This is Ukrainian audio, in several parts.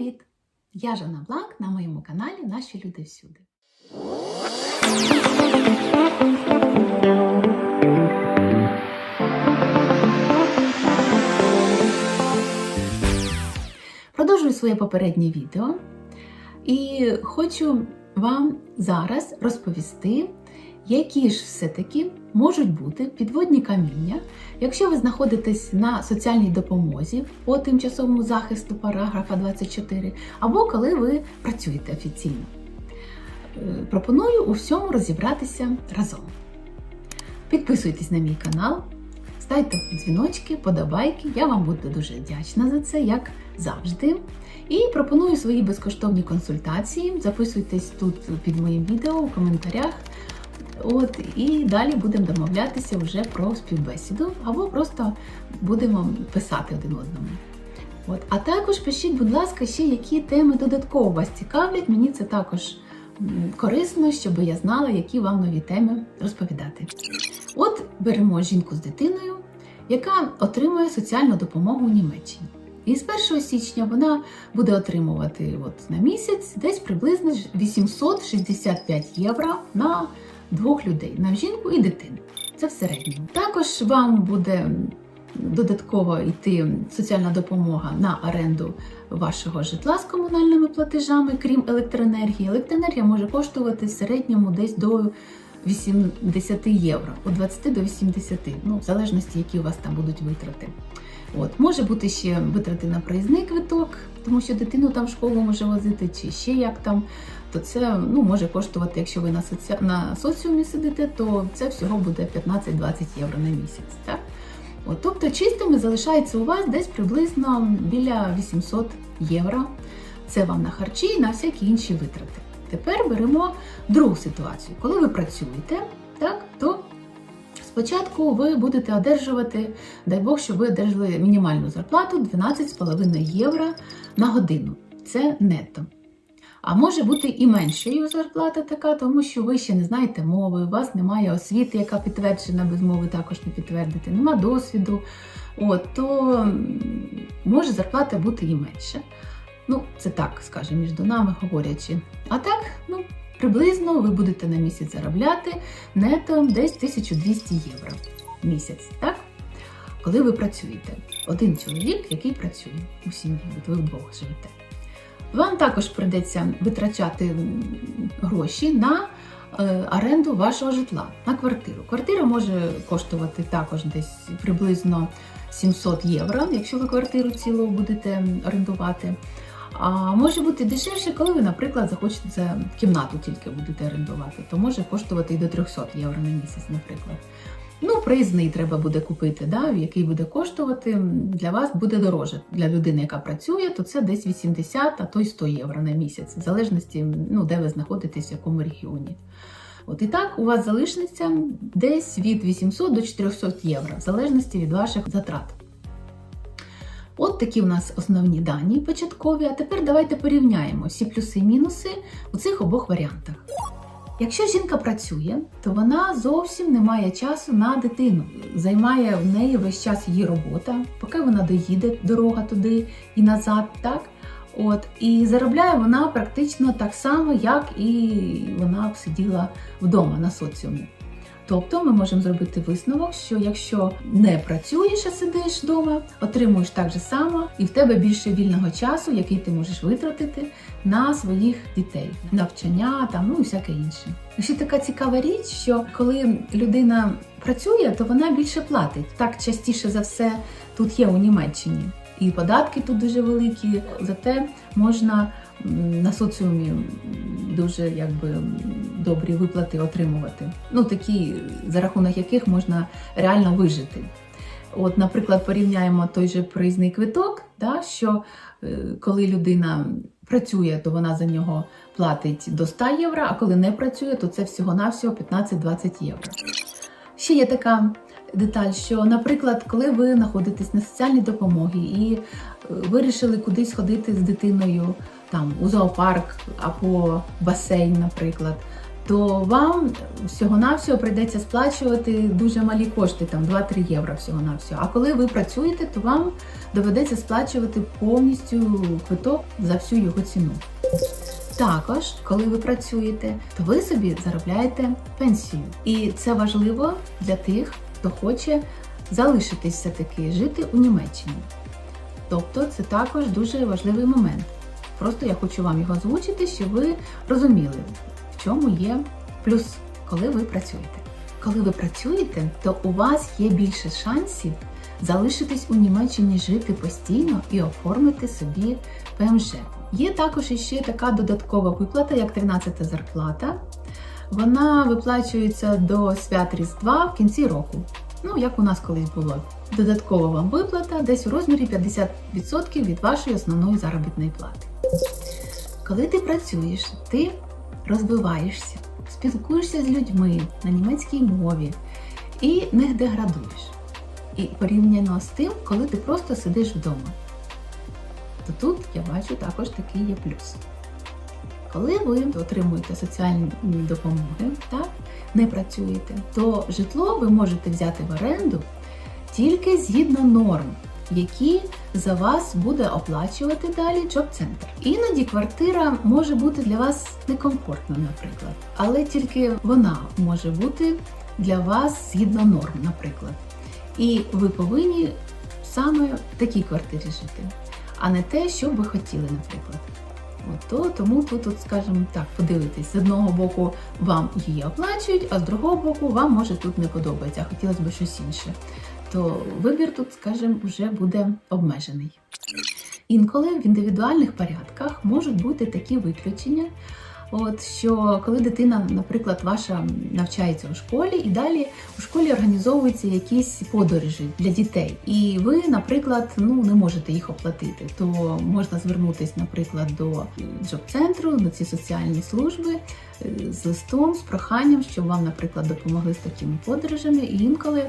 Привіт! Я Жанна Бланк на моєму каналі Наші люди всюди. Продовжую своє попереднє відео і хочу вам зараз розповісти, які ж все-таки можуть бути підводні каміння, якщо ви знаходитесь на соціальній допомозі по тимчасовому захисту параграфа 24, або коли ви працюєте офіційно. Е, Пропоную у всьому розібратися разом. Підписуйтесь на мій канал, ставте дзвіночки, подобайки. Я вам буду дуже вдячна за це, як завжди. І пропоную свої безкоштовні консультації. Записуйтесь тут під моїм відео у коментарях. От і далі будемо домовлятися вже про співбесіду, або просто будемо писати один одному. От. А також пишіть, будь ласка, ще які теми додатково вас цікавлять. Мені це також корисно, щоб я знала, які вам нові теми розповідати. От беремо жінку з дитиною, яка отримує соціальну допомогу у Німеччині. І з 1 січня вона буде отримувати от на місяць десь приблизно 865 євро на двох людей на жінку і дитину. Це в середньому. Також вам буде додатково йти соціальна допомога на оренду вашого житла з комунальними платежами, крім електроенергії. Електроенергія може коштувати в середньому десь до 80 євро, від 20 до 80, ну, в залежності, які у вас там будуть витрати. От, може бути ще витрати на проїзний квиток, тому що дитину там в школу може возити, чи ще як там, то це ну, може коштувати, якщо ви на, соці... на соціумі сидите, то це всього буде 15-20 євро на місяць. Так? От, тобто чистими залишається у вас десь приблизно біля 800 євро. Це вам на харчі і на всякі інші витрати. Тепер беремо другу ситуацію. Коли ви працюєте, так, то спочатку ви будете одержувати, дай Бог, щоб ви одержали мінімальну зарплату 12,5 євро на годину. Це нетто. А може бути і меншою зарплата така, тому що ви ще не знаєте мови, у вас немає освіти, яка підтверджена без мови, також не підтвердити, нема досвіду. От, то може зарплата бути і менша. Ну, це так, скажімо, між нами говорячи. А так, ну, приблизно ви будете на місяць заробляти нето десь 1200 євро в місяць, так? Коли ви працюєте. Один чоловік, який працює у сім'ї, от ви вдвох живете. Вам також прийдеться витрачати гроші на е, оренду вашого житла, на квартиру. Квартира може коштувати також десь приблизно 700 євро, якщо ви квартиру цілу будете орендувати. А може бути дешевше, коли ви, наприклад, захочете за кімнату тільки будете орендувати, то може коштувати і до 300 євро на місяць, наприклад. Ну, проїзний треба буде купити, да, який буде коштувати для вас буде дороже. Для людини, яка працює, то це десь 80, а то й 100 євро на місяць, в залежності, ну, де ви знаходитесь, в якому регіоні. От і так у вас залишиться десь від 800 до 400 євро, в залежності від ваших затрат. От такі в нас основні дані початкові. А тепер давайте порівняємо всі плюси і мінуси у цих обох варіантах. Якщо жінка працює, то вона зовсім не має часу на дитину. Займає в неї весь час її робота, поки вона доїде дорога туди і назад, так? От, і заробляє вона практично так само, як і вона сиділа вдома на соціумі. Тобто ми можемо зробити висновок, що якщо не працюєш, а сидиш вдома, отримуєш так же само, і в тебе більше вільного часу, який ти можеш витратити на своїх дітей, навчання там, ну і всяке інше. Ще така цікава річ, що коли людина працює, то вона більше платить. Так частіше за все тут є у Німеччині. І податки тут дуже великі, зате можна на соціумі дуже якби добрі виплати отримувати. Ну такі, за рахунок яких можна реально вижити. От, наприклад, порівняємо той же проїзний квиток, да, що е, коли людина працює, то вона за нього платить до 100 євро, а коли не працює, то це всього-навсього 15-20 євро. Ще є така деталь, що, наприклад, коли ви знаходитесь на соціальній допомогі і е, вирішили кудись ходити з дитиною там у зоопарк або басейн, наприклад, то вам всього-навсього прийдеться сплачувати дуже малі кошти, там 2-3 євро всього-навсього. А коли ви працюєте, то вам доведеться сплачувати повністю квиток за всю його ціну. Також, коли ви працюєте, то ви собі заробляєте пенсію. І це важливо для тих, хто хоче залишитись все-таки жити у Німеччині. Тобто це також дуже важливий момент. Просто я хочу вам його озвучити, щоб ви розуміли, в чому є плюс, коли ви працюєте. Коли ви працюєте, то у вас є більше шансів залишитись у Німеччині жити постійно і оформити собі ПМЖ. Є також іще така додаткова виплата, як 13-та зарплата. Вона виплачується до свят Різдва в кінці року. Ну, як у нас колись було. Додаткова вам виплата десь у розмірі 50% від вашої основної заробітної плати. Коли ти працюєш, ти розвиваєшся, спілкуєшся з людьми на німецькій мові і не деградуєш. І порівняно з тим, коли ти просто сидиш вдома. То тут я бачу також такий є плюс. Коли ви отримуєте соціальні допомоги, так, не працюєте, то житло ви можете взяти в оренду тільки згідно норм, які за вас буде оплачувати далі джоб-центр. Іноді квартира може бути для вас некомфортна, наприклад, але тільки вона може бути для вас згідно норм, наприклад. І ви повинні саме в такій квартирі жити, а не те, що ви хотіли, наприклад. От, то, тому тут, от, скажімо так, подивитись, з одного боку вам її оплачують, а з другого боку вам може тут не подобається, а хотілося б щось інше. То вибір тут, скажімо, вже буде обмежений. Інколи в індивідуальних порядках можуть бути такі виключення. От що коли дитина, наприклад, ваша навчається у школі, і далі у школі організовуються якісь подорожі для дітей, і ви, наприклад, ну не можете їх оплатити, то можна звернутися, наприклад, до джоб-центру, до ці соціальні служби е, з листом, з проханням, щоб вам, наприклад, допомогли з такими подорожами, і інколи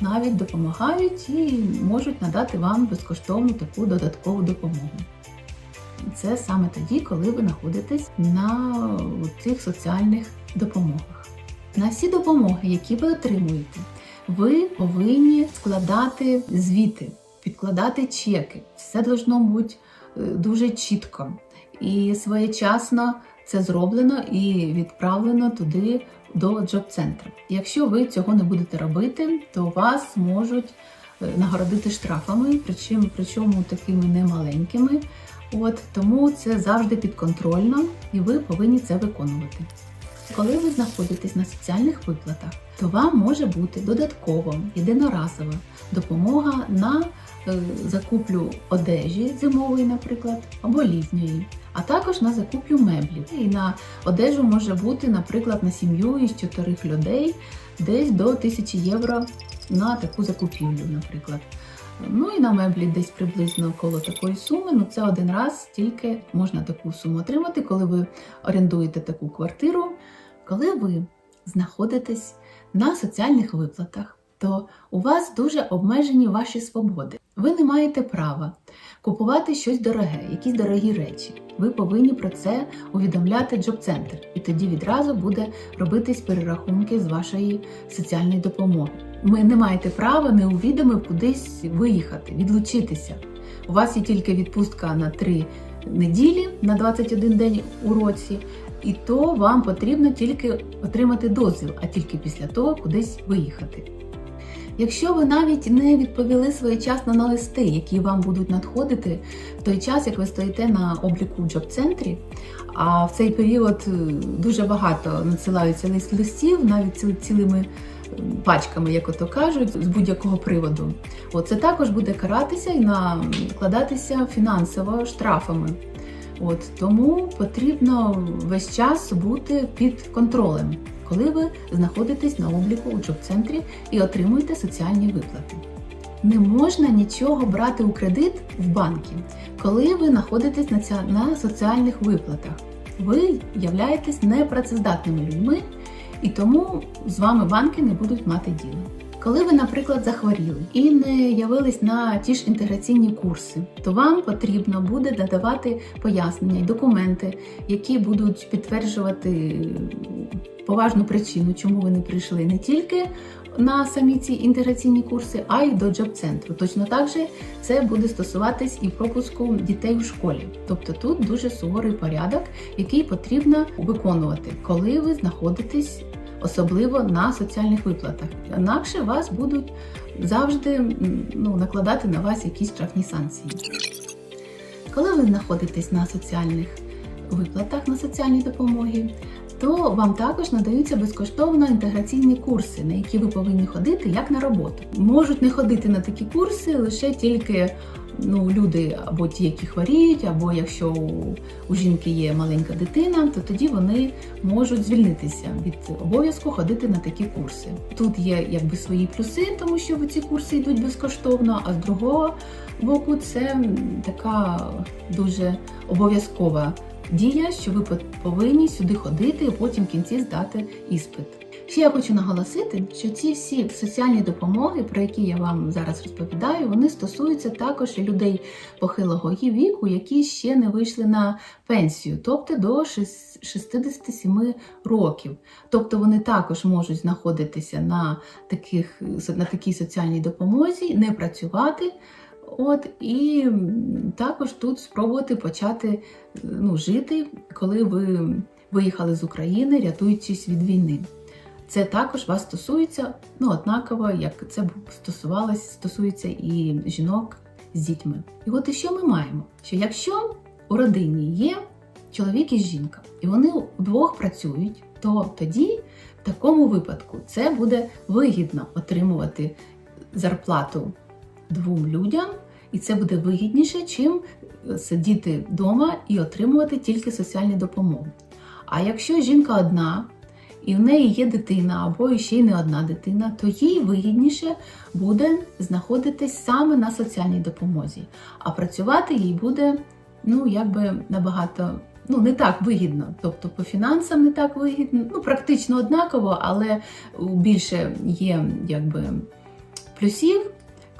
навіть допомагають і можуть надати вам безкоштовну таку додаткову допомогу. Це саме тоді, коли ви знаходитесь на цих соціальних допомогах. На всі допомоги, які ви отримуєте, ви повинні складати звіти, підкладати чеки. Все должно бути е, дуже чітко і своєчасно це зроблено і відправлено туди до джоб-центру. Якщо ви цього не будете робити, то вас можуть е, нагородити штрафами, причому, причому такими немаленькими. От тому це завжди підконтрольно, і ви повинні це виконувати. Коли ви знаходитесь на соціальних виплатах, то вам може бути додатково єдиноразова допомога на е, закуплю одежі зимової, наприклад, або літньої, а також на закуплю меблів. І на одежу може бути, наприклад, на сім'ю із чотирьох людей десь до 1000 євро на таку закупівлю, наприклад. Ну і на меблі десь приблизно около такої суми. Ну це один раз тільки можна таку суму отримати, коли ви орендуєте таку квартиру, коли ви знаходитесь на соціальних виплатах, то у вас дуже обмежені ваші свободи. Ви не маєте права купувати щось дороге, якісь дорогі речі. Ви повинні про це увідомляти джоб-центр, і тоді відразу буде робитись перерахунки з вашої соціальної допомоги. Ви не маєте права не увідомив кудись виїхати, відлучитися. У вас є тільки відпустка на 3 неділі на 21 день у році, і то вам потрібно тільки отримати дозвіл, а тільки після того кудись виїхати. Якщо ви навіть не відповіли своєчасно на листи, які вам будуть надходити в той час, як ви стоїте на обліку в джоб-центрі, а в цей період е, дуже багато надсилаються листів, навіть цілими пачками, як ото кажуть, з будь-якого приводу. От це також буде каратися і накладатися фінансово штрафами. От Тому потрібно весь час бути під контролем, коли ви знаходитесь на обліку у джоб-центрі і отримуєте соціальні виплати. Не можна нічого брати у кредит в банки, коли ви знаходитесь на, ця, на соціальних виплатах. Ви являєтесь непрацездатними людьми, і тому з вами банки не будуть мати діло. Коли ви, наприклад, захворіли і не явились на ті ж інтеграційні курси, то вам потрібно буде надавати пояснення і документи, які будуть підтверджувати поважну причину, чому ви не прийшли не тільки на самі ці інтеграційні курси, а й до джоб-центру. Точно так же це буде стосуватись і пропуску дітей у школі. Тобто тут дуже суворий порядок, який потрібно виконувати, коли ви знаходитесь особливо на соціальних виплатах. Інакше вас будуть завжди ну, накладати на вас якісь штрафні санкції. Коли ви знаходитесь на соціальних виплатах на соціальні допомоги, то вам також надаються безкоштовно інтеграційні курси, на які ви повинні ходити як на роботу. Можуть не ходити на такі курси лише тільки ну, люди або ті, які хворіють, або якщо у, у жінки є маленька дитина, то тоді вони можуть звільнитися від обов'язку ходити на такі курси. Тут є якби свої плюси, тому що ці курси йдуть безкоштовно, а з другого боку, це така дуже обов'язкова дія, що ви повинні сюди ходити і потім в кінці здати іспит. Ще я хочу наголосити, що ці всі соціальні допомоги, про які я вам зараз розповідаю, вони стосуються також людей похилого віку, які ще не вийшли на пенсію, тобто до 67 років. Тобто вони також можуть знаходитися на, таких, на такій соціальній допомозі, не працювати. От і також тут спробувати почати е, ну, жити, коли ви виїхали з України, рятуючись від війни. Це також вас стосується, ну однаково, як це б стосувалось, стосується і жінок з дітьми. І от і що ми маємо? Що якщо у родині є чоловік і жінка, і вони вдвох працюють, то тоді в такому випадку це буде вигідно отримувати зарплату двом людям, і це буде вигідніше, чим сидіти вдома і отримувати тільки соціальну допомогу. А якщо жінка одна і в неї є дитина, або ще й не одна дитина, то їй вигідніше буде знаходитись саме на соціальній допомозі, а працювати їй буде ну, якби набагато. Ну, не так вигідно, тобто по фінансам не так вигідно, ну практично однаково, але більше є якби плюсів,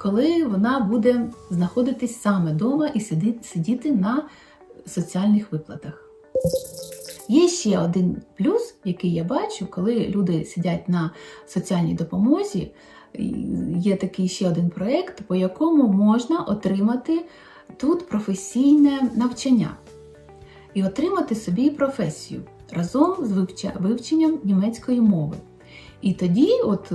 коли вона буде знаходитись саме вдома і сидіти, на соціальних виплатах. Є ще один плюс, який я бачу, коли люди сидять на соціальній допомозі. Є такий ще один проєкт, по якому можна отримати тут професійне навчання і отримати собі професію разом з вивченням німецької мови. І тоді, от,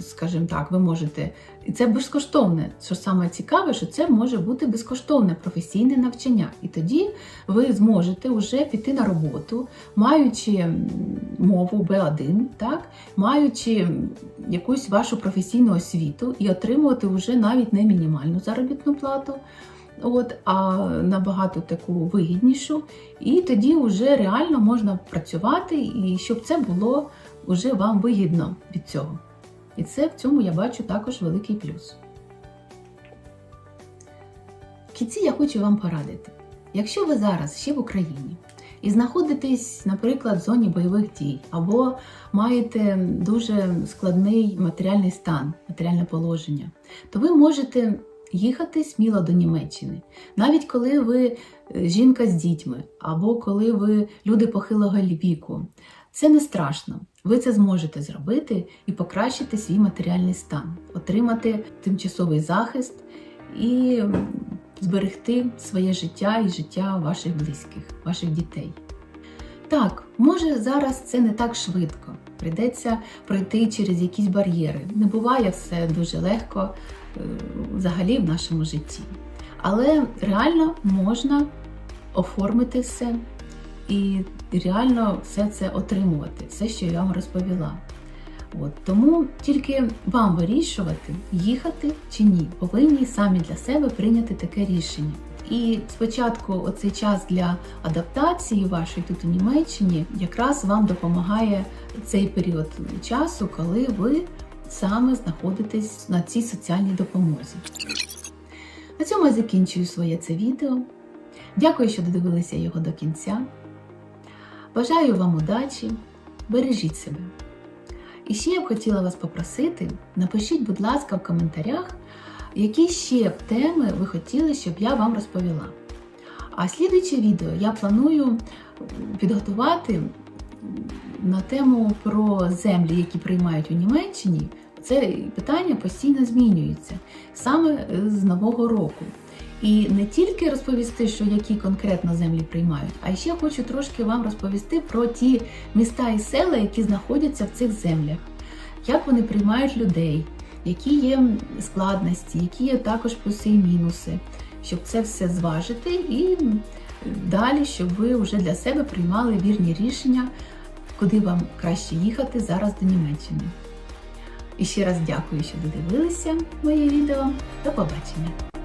скажімо так, ви можете, і це безкоштовне. Що саме цікаве, що це може бути безкоштовне професійне навчання. І тоді ви зможете вже піти на роботу, маючи мову Б1, так, маючи якусь вашу професійну освіту і отримувати вже навіть не мінімальну заробітну плату. От, а набагато таку вигіднішу, і тоді вже реально можна працювати, і щоб це було вже вам вигідно від цього. І це в цьому я бачу також великий плюс. В кінці я хочу вам порадити: якщо ви зараз ще в Україні і знаходитесь, наприклад, в зоні бойових дій, або маєте дуже складний матеріальний стан, матеріальне положення, то ви можете їхати сміло до Німеччини, навіть коли ви жінка з дітьми, або коли ви люди похилого віку. Це не страшно. Ви це зможете зробити і покращити свій матеріальний стан, отримати тимчасовий захист і зберегти своє життя і життя ваших близьких, ваших дітей. Так, може зараз це не так швидко. Прийдеться пройти через якісь бар'єри. Не буває все дуже легко е, взагалі в нашому житті. Але реально можна оформити все і реально все це отримувати, все, що я вам розповіла. От, Тому тільки вам вирішувати, їхати чи ні, повинні самі для себе прийняти таке рішення. І спочатку оцей час для адаптації вашої тут у Німеччині якраз вам допомагає цей період часу, коли ви саме знаходитесь на цій соціальній допомозі. На цьому я закінчую своє це відео. Дякую, що додивилися його до кінця. Бажаю вам удачі, бережіть себе. І ще я б хотіла вас попросити, напишіть, будь ласка, в коментарях, які ще теми ви хотіли, щоб я вам розповіла. А слідуюче відео я планую підготувати на тему про землі, які приймають у Німеччині. Це питання постійно змінюється саме з нового року. І не тільки розповісти, що які конкретно землі приймають, а ще хочу трошки вам розповісти про ті міста і села, які знаходяться в цих землях, як вони приймають людей, які є складності, які є також плюси і мінуси, щоб це все зважити і далі, щоб ви вже для себе приймали вірні рішення, куди вам краще їхати зараз до Німеччини. І ще раз дякую, що додивилися моє відео. До побачення!